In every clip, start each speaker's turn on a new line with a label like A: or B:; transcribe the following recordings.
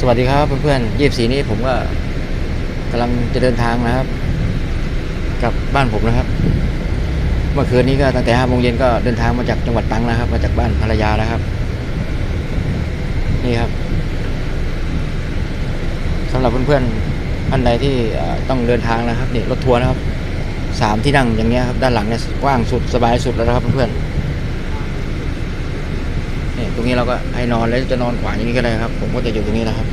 A: สวัสดีครับเพื่อนๆยี่สีนี้ผมก็กำลังจะเดินทางนะครับกลับบ้านผมนะครับ เมื่อคืนนี้ก็ตั้งแต่ห้าโมงเย็นก็เดินทางมาจากจังหวัดตรังนะครับ มาจากบ้านภรรยานะครับ นี่ครับสำหรับเพื่อนๆท่านใดที่ต้องเดินทางนะครับนี่รถทัวร์นะครับสามที่นั่งอย่างเงี้ยครับด้านหลังเนี่ยกว้างสุดสบายสุดแล้วนะครับเพื่อนๆ ตรงนี้เราก็ให้นอนแล้วจะนอนขวางอย่างนี้ก็ได้ครับ ผมก็จะอยู่ตรงนี้นะครับ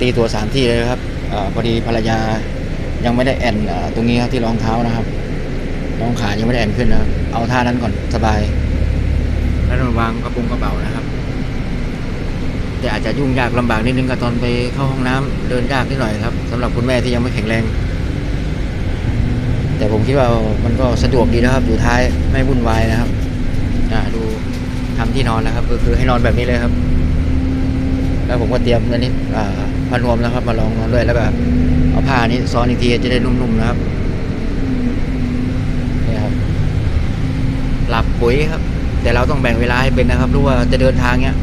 A: ตีตัวสามที่เลยครับอพอดีภรรยายังไม่ได้แอนตรงนี้ครับที่รองเท้านะครับรองขายังไม่ได้แอนขึ้นนะเอาท่านั้นก่อนสบาย แล้วเราวางกระปุงกระเป๋านะครับ แต่อาจจะยุ่งยากลำบากนิดนึงกับตอนไปเข้าห้องน้ำเดินยากนิดหน่อยครับสำหรับคุณแม่ที่ยังไม่แข็งแรง แต่ผมคิดว่ามันก็สะดวกดีนะครับ อยู่ท้ายไม่วุ่นวายนะครับ อ่าดู ทำที่นอนนะครับ ก็คือให้นอนแบบนี้เลยครับ แล้วผมก็เตรียมอันนี้ผ้านวมนะครับ มาลองนอนด้วยแล้วก็เอาผ้านี้ซ้อนอีกทีจะได้นุ่มๆนะครับนี่ครับ หลับปุ๋ยครับ แต่เราต้องแบ่งเวลาให้เป็นนะครับรู้ว่าจะเดินทางเนี้ย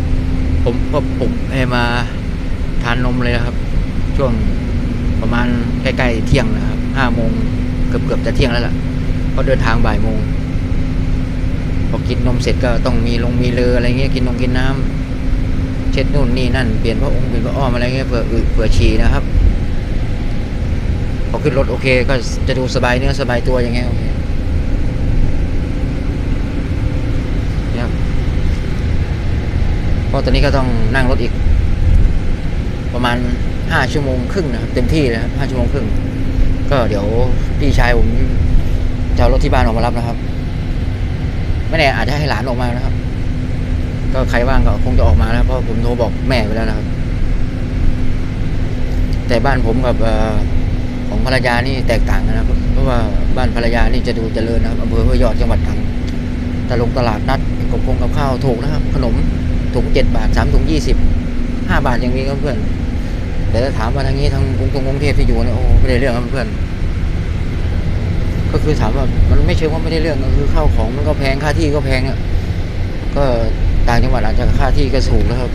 A: ผมก็ปลุกให้มาทานนมเลยครับ ช่วงประมาณใกล้ๆเที่ยงนะครับห้าโมงเกือบๆจะเที่ยงแล้วล่ะเพราะเดินทางบ่ายโมง พอกินนมเสร็จก็ต้องมีลงมีเลออะไรเงี้ยกินนมกินน้ำเช็ดนู่นนี่นั่นเปลี่ยนพระองค์เปลี่ยนพระอ้อมอะไรเงี้ยเผื่ออึเผื่อฉี่นะครับพอขึ้นรถโอเคก็จะดูสบายเนื้อสบายตัวอย่างเงี้ยโอเคนี่ยครับเพราะตอนนี้ก็ต้องนั่งรถอีก ประมาณห้าชั่วโมงครึ่งนะครับเต็มที่เลยครับห้าชั่วโมงครึ่ง ก็เดี๋ยวพี่ชายผมจะเอารถที่บ้านออกมารับนะครับ ไม่แน่อาจจะให้หลานออกมานะครับ ก็ใครว่างก็คงจะออกมานะครับเพราะผมโทรบอกแม่ไปแล้วนะครับ แต่บ้านผมกับอของภรรยานี่แตกต่างกันนะครับ เพราะว่าบ้านภรรยานี่จะดูเจริญนะครับอำเภอห้วยยอดจังหวัดตรังตลงตลาดนัดกับคงกับข้าวถูกนะครับ ขนมถุงเจ็ดบาทสามถุงยี่สิบห้าบาทอย่างนี้ครับเพื่อนแต่ถ้าถามว่าทางนี้ทางกรุงกรุงเทพที่อยู่เนี่ยโอ้ไม่ได้เรื่องครับเพื่อน ก็คือถามว่ามันไม่เชิงว่าไม่ได้เรื่องก็คือข้าวของมันก็แพงค่าที่ก็แพงอะก็ต่างจังหวัดอาจจะค่าที่ก็สูงแล้วครับ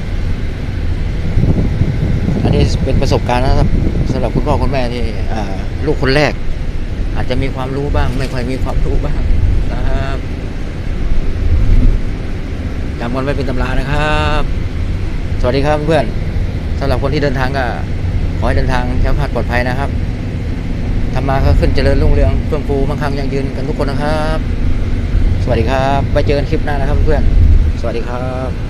A: อันนี้เป็นประสบการณ์นะครับสำหรับคุณพ่อคุณแม่ที่ลูกคนแรก อาจจะมีความรู้บ้าง ไม่ค่อยมีความรู้บ้างนะครับจำกันไว้เป็นตำรานะครับ สวัสดีครับเพื่อนสำหรับคนที่เดินทางก็ขอให้เดินทางแคล้วคลาดปลอดภัยนะครับ ทำมาก็ขึ้นเจริญรุ่งเรืองเฟื่องฟูมั่งคั่งยั่งยืนกันทุกคนนะครับ สวัสดีครับ ไปเจอกันคลิปหน้านะครับเพื่อน สวัสดีครับ